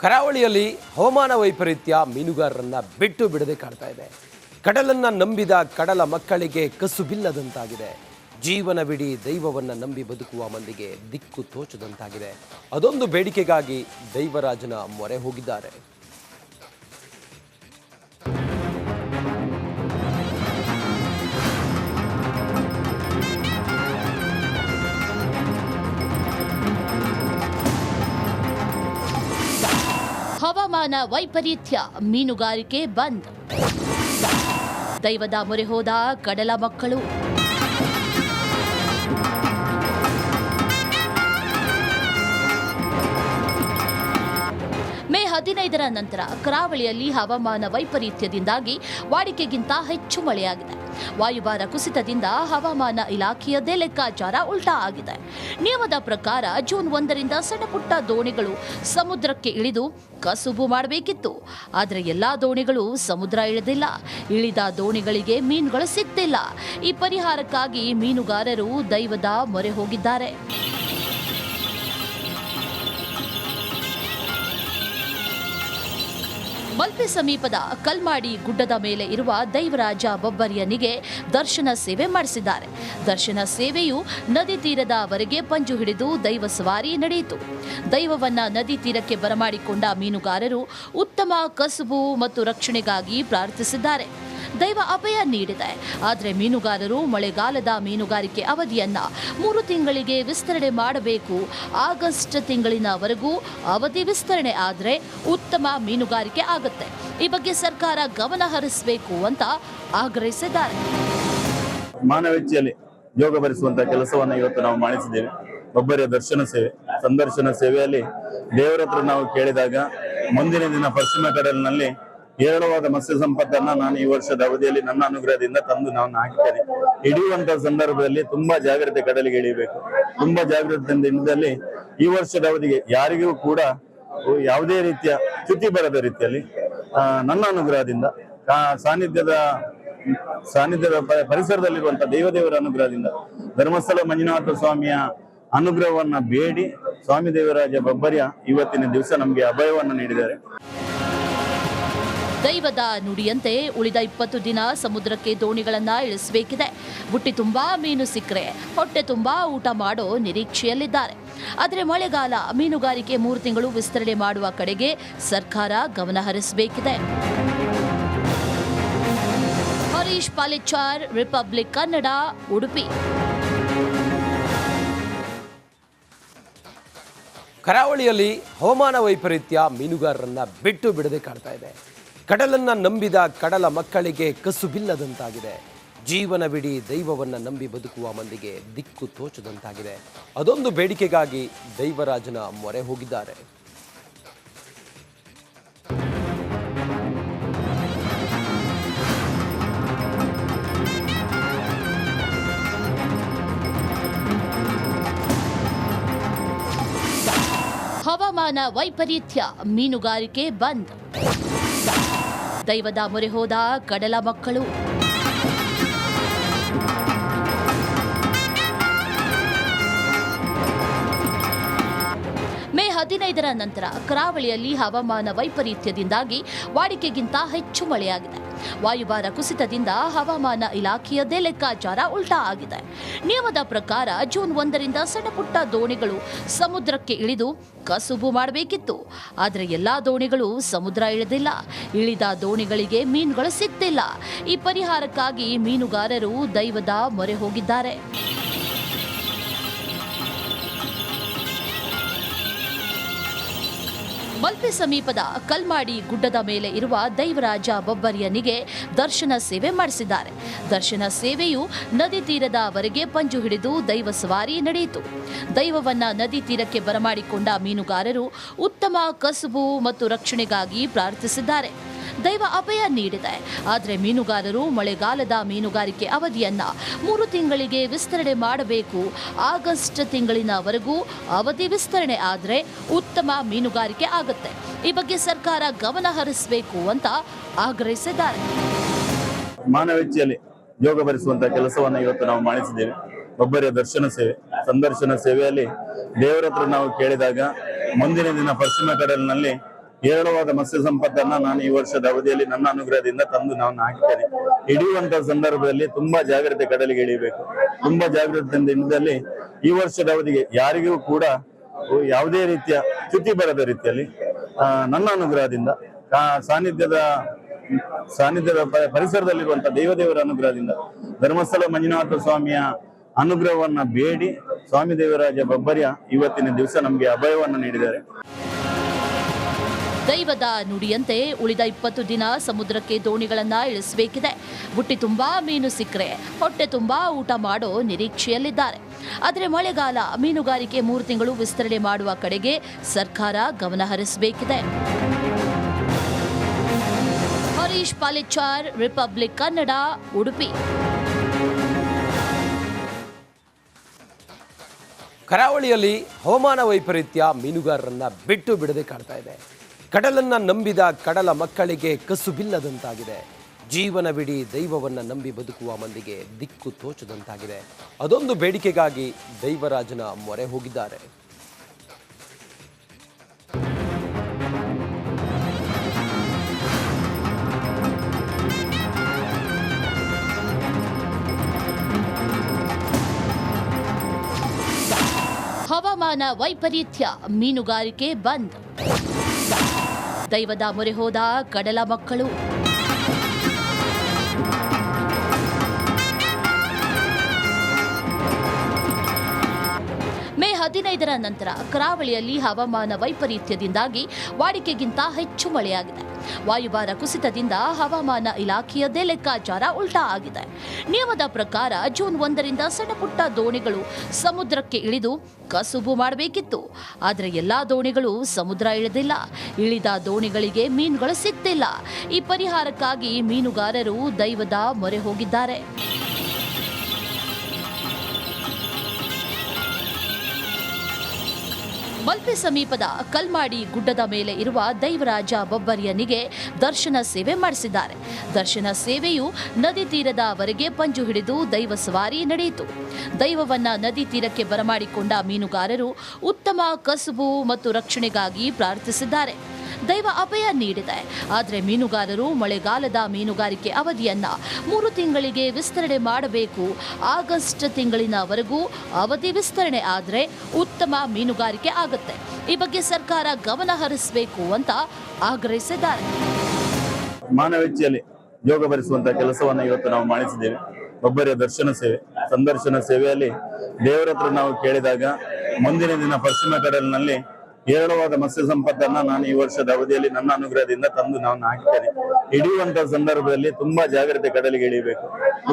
ಕರಾವಳಿಯಲ್ಲಿ ಹವಾಮಾನ ವೈಪರೀತ್ಯ ಮೀನುಗಾರರನ್ನ ಬಿಟ್ಟು ಬಿಡದೆ ಕಾಡ್ತಾ ಇದೆ. ಕಡಲನ್ನ ನಂಬಿದ ಕಡಲ ಮಕ್ಕಳಿಗೆ ಕಸುಬಿಲ್ಲದಂತಾಗಿದೆ ಜೀವನವಿಡೀ ದೈವವನ್ನ ನಂಬಿ ಬದುಕುವ ಮಂದಿಗೆ ದಿಕ್ಕು ತೋಚದಂತಾಗಿದೆ. ಅದೊಂದು ಬೇಡಿಕೆಗಾಗಿ ದೈವರಾಜನ ಮೊರೆ ಹೋಗಿದ್ದಾರೆ. ಹವಾಮಾನ ವೈಪರೀತ್ಯ ಮೀನುಗಾರಿಕೆ ಬಂದ್. ದೈವದ ಮೊರೆ ಹೋದ ಕಡಲ ಮಕ್ಕಳು. ಹದಿನೈದರ ನಂತರ ಕರಾವಳಿಯಲ್ಲಿ ಹವಾಮಾನ ವೈಪರೀತ್ಯದಿಂದಾಗಿ ವಾಡಿಕೆಗಿಂತ ಹೆಚ್ಚು ಮಳೆಯಾಗಿದೆ. ವಾಯುಭಾರ ಕುಸಿತದಿಂದ ಹವಾಮಾನ ಇಲಾಖೆಯದೇ ಲೆಕ್ಕಾಚಾರ ಉಲ್ಟಾ ಆಗಿದೆ. ನಿಯಮದ ಪ್ರಕಾರ ಜೂನ್ ಒಂದರಿಂದ ಸಣ್ಣಪುಟ್ಟ ದೋಣಿಗಳು ಸಮುದ್ರಕ್ಕೆ ಇಳಿದು ಕಸುಬು ಮಾಡಬೇಕಿತ್ತು. ಆದರೆ ಎಲ್ಲಾ ದೋಣಿಗಳು ಸಮುದ್ರ ಇಳಿದಿಲ್ಲ. ಇಳಿದ ದೋಣಿಗಳಿಗೆ ಮೀನುಗಳು ಸಿಕ್ತಿಲ್ಲ ಈ ಪರಿಹಾರಕ್ಕಾಗಿ ಮೀನುಗಾರರು ದೈವದ ಮೊರೆ ಹೋಗಿದ್ದಾರೆ. ಮಲ್ಪೆ ಸಮೀಪದ ಕಲ್ಮಾಡಿ ಗುಡ್ಡದ ಮೇಲೆ ಇರುವ ದೈವರಾಜ ಬೊಬ್ಬರಿಯನಿಗೆ ದರ್ಶನ ಸೇವೆ ಮಾಡಿಸಿದ್ದಾರೆ. ದರ್ಶನ ಸೇವೆಯು ನದಿ ತೀರದವರೆಗೆ ಪಂಜು ಹಿಡಿದು ದೈವ ಸವಾರಿ ನಡೆಯಿತು. ದೈವವನ್ನ ನದಿ ತೀರಕ್ಕೆ ಬರಮಾಡಿಕೊಂಡ ಮೀನುಗಾರರು ಉತ್ತಮ ಕಸುಬು ಮತ್ತು ರಕ್ಷಣೆಗಾಗಿ ಪ್ರಾರ್ಥಿಸಿದ್ದಾರೆ. ದೈವ ಅಭಯ ನೀಡಿದೆ. ಆದರೆ ಮೀನುಗಾರರು ಮಳೆಗಾಲದ ಮೀನುಗಾರಿಕೆ ಅವಧಿಯನ್ನ ಮೂರು ತಿಂಗಳಿಗೆ ವಿಸ್ತರಣೆ ಮಾಡಬೇಕು. ಆಗಸ್ಟ್ ತಿಂಗಳಿನವರೆಗೂ ಅವಧಿ ವಿಸ್ತರಣೆ ಆದರೆ ಉತ್ತಮ ಮೀನುಗಾರಿಕೆ ಆಗುತ್ತೆ. ಈ ಬಗ್ಗೆ ಸರ್ಕಾರ ಗಮನ ಹರಿಸಬೇಕು ಅಂತ ಆಗ್ರಹಿಸಿದ್ದಾರೆ. ಮಾನವೆಚ್ಚಿಯಲ್ಲಿ ಯೋಗ ಭರಿಸುವಂತಹ ಕೆಲಸವನ್ನು ಇವತ್ತು ನಾವು ಮಾಡಿಸಿದ್ದೇವೆ. ಒಬ್ಬರ ದರ್ಶನ ಸೇವೆ, ಸಂದರ್ಶನ ಸೇವೆಯಲ್ಲಿ ದೇವರ ಹತ್ರ ನಾವು ಕೇಳಿದಾಗ ಮುಂದಿನ ದಿನ ಪಶ್ಚಿಮ ಕಡಲಿನಲ್ಲಿ ಹೇರಳವಾದ ಮತ್ಸ್ಯ ಸಂಪತ್ತನ್ನ ನಾನು ಈ ವರ್ಷದ ಅವಧಿಯಲ್ಲಿ ನನ್ನ ಅನುಗ್ರಹದಿಂದ ತಂದು ನಾನು ಹಾಕಿದ್ದೇನೆ. ಹಿಡಿಯುವಂತ ಸಂದರ್ಭದಲ್ಲಿ ತುಂಬಾ ಜಾಗ್ರತೆ ಕಡಲಿಗೆ ಇಳಿಬೇಕು. ತುಂಬಾ ಜಾಗ್ರತೆಯಿಂದ ಇಳಿದಲ್ಲಿ ಈ ವರ್ಷದ ಅವಧಿಗೆ ಯಾರಿಗೂ ಕೂಡ ಯಾವುದೇ ರೀತಿಯ ಚ್ಯುತಿ ಬರದ ರೀತಿಯಲ್ಲಿ ನನ್ನ ಅನುಗ್ರಹದಿಂದ ಸಾನ್ನಿಧ್ಯದ ಸಾನ್ನಿಧ್ಯದ ಪ- ಪರಿಸರದಲ್ಲಿರುವಂತಹ ದೇವದೇವರ ಅನುಗ್ರಹದಿಂದ ಧರ್ಮಸ್ಥಳ ಮಂಜುನಾಥ ಸ್ವಾಮಿಯ ಅನುಗ್ರಹವನ್ನ ಬೇಡಿ. ಸ್ವಾಮಿ ದೇವರಾಜ ಬಬ್ಬರಿಯ ಇವತ್ತಿನ ದಿವಸ ನಮಗೆ ಅಭಯವನ್ನು ನೀಡಿದ್ದಾರೆ. ದೈವದ ನುಡಿಯಂತೆ ಉಳಿದ ಇಪ್ಪತ್ತು ದಿನ ಸಮುದ್ರಕ್ಕೆ ದೋಣಿಗಳನ್ನ ಇಳಿಸಬೇಕಿದೆ. ಬುಟ್ಟಿ ತುಂಬಾ ಮೀನು ಸಿಕ್ಕರೆ, ಹೊಟ್ಟೆ ತುಂಬಾ ಊಟ ಮಾಡೋ ನಿರೀಕ್ಷೆಯಲ್ಲಿದ್ದಾರೆ. ಆದರೆ ಮಳೆಗಾಲ ಮೀನುಗಾರಿಕೆ ಮೂರು ತಿಂಗಳು ವಿಸ್ತರಣೆ ಮಾಡುವ ಕಡೆಗೆ ಸರ್ಕಾರ ಗಮನ ಹರಿಸಬೇಕಿದೆ. ಹರೀಶ್ ಪಾಲಿಚಾರ್, ರಿಪಬ್ಲಿಕ್ ಕನ್ನಡ, ಉಡುಪಿ. ಕರಾವಳಿಯಲ್ಲಿ ಹವಾಮಾನ ವೈಪರೀತ್ಯ ಮೀನುಗಾರರನ್ನ ಬಿಟ್ಟು ಬಿಡದೆ ಕಾಡ್ತಾ ಇದೆ. ಕಡಲನ್ನ ನಂಬಿದ ಕಡಲ ಮಕ್ಕಳಿಗೆ ಕಸುಬಿಲ್ಲದಂತಾಗಿದೆ ಜೀವನವಿಡೀ ದೈವವನ್ನ ನಂಬಿ ಬದುಕುವ ಮಂದಿಗೆ ದಿಕ್ಕು ತೋಚದಂತಾಗಿದೆ. ಅದೊಂದು ಬೇಡಿಕೆಗಾಗಿ ದೈವರಾಜನ ಮೊರೆ ಹೋಗಿದ್ದಾರೆ. ಹವಾಮಾನ ವೈಪರೀತ್ಯ ಮೀನುಗಾರಿಕೆ ಬಂದ್. ದೈವದ ಮೊರೆ ಹೋದ ಕಡಲ ಮಕ್ಕಳು. ಹದಿನೈದರ ನಂತರ ಕರಾವಳಿಯಲ್ಲಿ ಹವಾಮಾನ ವೈಪರೀತ್ಯದಿಂದಾಗಿ ವಾಡಿಕೆಗಿಂತ ಹೆಚ್ಚು ಮಳೆಯಾಗಿದೆ. ವಾಯುಭಾರ ಕುಸಿತದಿಂದ ಹವಾಮಾನ ಇಲಾಖೆಯದೇ ಲೆಕ್ಕಾಚಾರ ಉಲ್ಟಾ ಆಗಿದೆ. ನಿಯಮದ ಪ್ರಕಾರ ಜೂನ್ ಒಂದರಿಂದ ಸಣ್ಣಪುಟ್ಟ ದೋಣಿಗಳು ಸಮುದ್ರಕ್ಕೆ ಇಳಿದು ಕಸುಬು ಮಾಡಬೇಕಿತ್ತು. ಆದರೆ ಎಲ್ಲಾ ದೋಣಿಗಳು ಸಮುದ್ರ ಇಳಿದಿಲ್ಲ. ಇಳಿದ ದೋಣಿಗಳಿಗೆ ಮೀನುಗಳು ಸಿಗ್ತಿಲ್ಲ. ಈ ಪರಿಹಾರಕ್ಕಾಗಿ ಮೀನುಗಾರರು ದೈವದ ಮೊರೆ ಹೋಗಿದ್ದಾರೆ. ಮಲ್ಪೆ ಸಮೀಪದ ಕಲ್ಮಾಡಿ ಗುಡ್ಡದ ಮೇಲೆ ಇರುವ ದೈವರಾಜ ಬೊಬ್ಬರಿಯನಿಗೆ ದರ್ಶನ ಸೇವೆ ಮಾಡಿಸಿದ್ದಾರೆ. ದರ್ಶನ ಸೇವೆಯು ನದಿ ತೀರದವರೆಗೆ ಪಂಜು ಹಿಡಿದು ದೈವ ಸವಾರಿ ನಡೆಯಿತು. ದೈವವನ್ನ ನದಿ ತೀರಕ್ಕೆ ಬರಮಾಡಿಕೊಂಡ ಮೀನುಗಾರರು ಉತ್ತಮ ಕಸುಬು ಮತ್ತು ರಕ್ಷಣೆಗಾಗಿ ಪ್ರಾರ್ಥಿಸಿದ್ದಾರೆ. ದೈವ ಅಭಯ ನೀಡಿದೆ. ಆದರೆ ಮೀನುಗಾರರು ಮಳೆಗಾಲದ ಮೀನುಗಾರಿಕೆ ಅವಧಿಯನ್ನ ಮೂರು ತಿಂಗಳಿಗೆ ವಿಸ್ತರಣೆ ಮಾಡಬೇಕು. ಆಗಸ್ಟ್ ತಿಂಗಳಿನವರೆಗೂ ಅವಧಿ ವಿಸ್ತರಣೆ ಆದರೆ ಉತ್ತಮ ಮೀನುಗಾರಿಕೆ ಆಗುತ್ತೆ. ಈ ಬಗ್ಗೆ ಸರ್ಕಾರ ಗಮನ ಹರಿಸಬೇಕು ಅಂತ ಆಗ್ರಹಿಸಿದ್ದಾರೆ. ಮಾನವೆಚ್ಚಿಯಲ್ಲಿ ಯೋಗ ಭರಿಸುವಂತಹ ಕೆಲಸವನ್ನು ಇವತ್ತು ನಾವು ಮಾಡಿಸಿದ್ದೇವೆ. ಒಬ್ಬರಿಯ ದರ್ಶನ ಸೇವೆ, ಸಂದರ್ಶನ ಸೇವೆಯಲ್ಲಿ ದೇವರ ಹತ್ರ ನಾವು ಕೇಳಿದಾಗ ಮುಂದಿನ ದಿನ ಪಶ್ಚಿಮ ಕಡಲಿನಲ್ಲಿ ಹೇರಳವಾದ ಮತ್ಸ್ಯ ಸಂಪತ್ತನ್ನ ನಾನು ಈ ವರ್ಷದ ಅವಧಿಯಲ್ಲಿ ನನ್ನ ಅನುಗ್ರಹದಿಂದ ತಂದು ನಾನು ಹಾಕಿದ್ದೇನೆ ಹಿಡಿಯುವಂತ ಸಂದರ್ಭದಲ್ಲಿ ತುಂಬಾ ಜಾಗ್ರತೆ ಕಡಲಿಗೆ ಇಳಿಬೇಕು. ತುಂಬಾ ಜಾಗ್ರತೆಯಿಂದ ಹಿಡಿದಲ್ಲಿ ಈ ವರ್ಷದ ಅವಧಿಗೆ ಯಾರಿಗೂ ಕೂಡ ಯಾವುದೇ ರೀತಿಯ ಚ್ಯುತಿ ಬರದ ರೀತಿಯಲ್ಲಿ ನನ್ನ ಅನುಗ್ರಹದಿಂದ ಸಾನ್ನಿಧ್ಯದ ಸಾನ್ನಿಧ್ಯದ ಪರಿಸರದಲ್ಲಿರುವಂತಹ ದೇವದೇವರ ಅನುಗ್ರಹದಿಂದ ಧರ್ಮಸ್ಥಳ ಮಂಜುನಾಥ ಸ್ವಾಮಿಯ ಅನುಗ್ರಹವನ್ನ ಬೇಡಿ. ಸ್ವಾಮಿ ದೇವರಾಜ ಬಬ್ಬರ್ಯ ಇವತ್ತಿನ ದಿವಸ ನಮಗೆ ಅಭಯವನ್ನ ನೀಡಿದ್ದಾರೆ. ದೈವದ ನುಡಿಯಂತೆ ಉಳಿದ ಇಪ್ಪತ್ತು ದಿನ ಸಮುದ್ರಕ್ಕೆ ದೋಣಿಗಳನ್ನ ಇಳಿಸಬೇಕಿದೆ. ಬುಟ್ಟಿ ತುಂಬಾ ಮೀನು ಸಿಕ್ಕರೆ, ಹೊಟ್ಟೆ ತುಂಬಾ ಊಟ ಮಾಡೋ ನಿರೀಕ್ಷೆಯಲ್ಲಿದ್ದಾರೆ. ಆದರೆ ಮಳೆಗಾಲ ಮೀನುಗಾರಿಕೆ ಮೂರು ತಿಂಗಳು ವಿಸ್ತರಣೆ ಮಾಡುವ ಕಡೆಗೆ ಸರ್ಕಾರ ಗಮನ ಹರಿಸಬೇಕಿದೆ. ಹರೀಶ್ ಪಾಲಿಚಾರ್, ರಿಪಬ್ಲಿಕ್ ಕನ್ನಡ, ಉಡುಪಿ. ಕರಾವಳಿಯಲ್ಲಿ ಹವಾಮಾನ ವೈಪರೀತ್ಯ ಮೀನುಗಾರರನ್ನ ಬಿಟ್ಟು ಬಿಡದೆ ಕಾಡ್ತಾ ಇದೆ. ಕಡಲನ್ನ ನಂಬಿದ ಕಡಲ ಮಕ್ಕಳಿಗೆ ಕಸುಬಿಲ್ಲದಂತಾಗಿದೆ ಜೀವನವಿಡೀ ದೈವವನ್ನು ನಂಬಿ ಬದುಕುವ ಮಂದಿಗೆ ದಿಕ್ಕು ತೋಚದಂತಾಗಿದೆ. ಅದೊಂದು ಬೇಡಿಕೆಗಾಗಿ ದೈವರಾಜನ ಮೊರೆ ಹೋಗಿದ್ದಾರೆ. ಹವಾಮಾನ ವೈಪರೀತ್ಯ ಮೀನುಗಾರಿಕೆ ಬಂದ್. ದೈವದ ಮೊರೆ ಹೋದ ಕಡಲ ಮಕ್ಕಳು. ಹದಿನೈದರ ನಂತರ ಕರಾವಳಿಯಲ್ಲಿ ಹವಾಮಾನ ವೈಪರೀತ್ಯದಿಂದಾಗಿ ವಾಡಿಕೆಗಿಂತ ಹೆಚ್ಚು ಮಳೆಯಾಗಿದೆ. ವಾಯುಭಾರ ಕುಸಿತದಿಂದ ಹವಾಮಾನ ಇಲಾಖೆಯದೇ ಲೆಕ್ಕಾಚಾರ ಉಲ್ಟಾ ಆಗಿದೆ. ನಿಯಮದ ಪ್ರಕಾರ ಜೂನ್ ಒಂದರಿಂದ ಸಣ್ಣಪುಟ್ಟ ದೋಣಿಗಳು ಸಮುದ್ರಕ್ಕೆ ಇಳಿದು ಕಸುಬು ಮಾಡಬೇಕಿತ್ತು. ಆದರೆ ಎಲ್ಲಾ ದೋಣಿಗಳು ಸಮುದ್ರ ಇಳಿದಿಲ್ಲ. ಇಳಿದ ದೋಣಿಗಳಿಗೆ ಮೀನುಗಳು ಸಿಗ್ತಿಲ್ಲ. ಈ ಪರಿಹಾರಕ್ಕಾಗಿ ಮೀನುಗಾರರು ದೈವದ ಮೊರೆ ಹೋಗಿದ್ದಾರೆ. ಮಲ್ಪೆ ಸಮೀಪದ ಕಲ್ಮಾಡಿ ಗುಡ್ಡದ ಮೇಲೆ ಇರುವ ದೈವರಾಜ ಬೊಬ್ಬರಿಯನಿಗೆ ದರ್ಶನ ಸೇವೆ ಮಾಡಿಸಿದ್ದಾರೆ. ದರ್ಶನ ಸೇವೆಯು ನದಿ ತೀರದವರೆಗೆ ಪಂಜು ಹಿಡಿದು ದೈವ ಸವಾರಿ ನಡೆಯಿತು. ದೈವವನ್ನ ನದಿ ತೀರಕ್ಕೆ ಬರಮಾಡಿಕೊಂಡ ಮೀನುಗಾರರು ಉತ್ತಮ ಕಸುಬು ಮತ್ತು ರಕ್ಷಣೆಗಾಗಿ ಪ್ರಾರ್ಥಿಸಿದ್ದಾರೆ. ದೈವ ಅಭಯ ನೀಡಿದೆ. ಆದರೆ ಮೀನುಗಾರರು ಮಳೆಗಾಲದ ಮೀನುಗಾರಿಕೆ ಅವಧಿಯನ್ನ ಮೂರು ತಿಂಗಳಿಗೆ ವಿಸ್ತರಣೆ ಮಾಡಬೇಕು. ಆಗಸ್ಟ್ ತಿಂಗಳಿನವರೆಗೂ ಅವಧಿ ವಿಸ್ತರಣೆ ಆದರೆ ಉತ್ತಮ ಮೀನುಗಾರಿಕೆ ಆಗುತ್ತೆ. ಈ ಬಗ್ಗೆ ಸರ್ಕಾರ ಗಮನ ಹರಿಸಬೇಕು ಅಂತ ಆಗ್ರಹಿಸಿದ್ದಾರೆ. ಮಾನವೆಚ್ಚಿಯಲ್ಲಿ ಯೋಗ ಭರಿಸುವಂತಹ ಕೆಲಸವನ್ನು ಇವತ್ತು ನಾವು ಮಾಡಿಸಿದ್ದೇವೆ. ಒಬ್ಬರ ದರ್ಶನ ಸೇವೆ, ಸಂದರ್ಶನ ಸೇವೆಯಲ್ಲಿ ದೇವರ ಹತ್ರ ನಾವು ಕೇಳಿದಾಗ ಮುಂದಿನ ದಿನ ಪಶ್ಚಿಮ ಕಡಲಿನಲ್ಲಿ ಹೇರಳವಾದ ಮತ್ಸ್ಯ ಸಂಪತ್ತನ್ನ ನಾನು ಈ ವರ್ಷದ ಅವಧಿಯಲ್ಲಿ ನನ್ನ ಅನುಗ್ರಹದಿಂದ ತಂದು ನಾನು ಹಾಕಿದ್ದೇನೆ. ಹಿಡಿಯುವಂತ ಸಂದರ್ಭದಲ್ಲಿ ತುಂಬಾ ಜಾಗ್ರತೆ ಕಡಲಿಗೆ ಇಳಿಬೇಕು.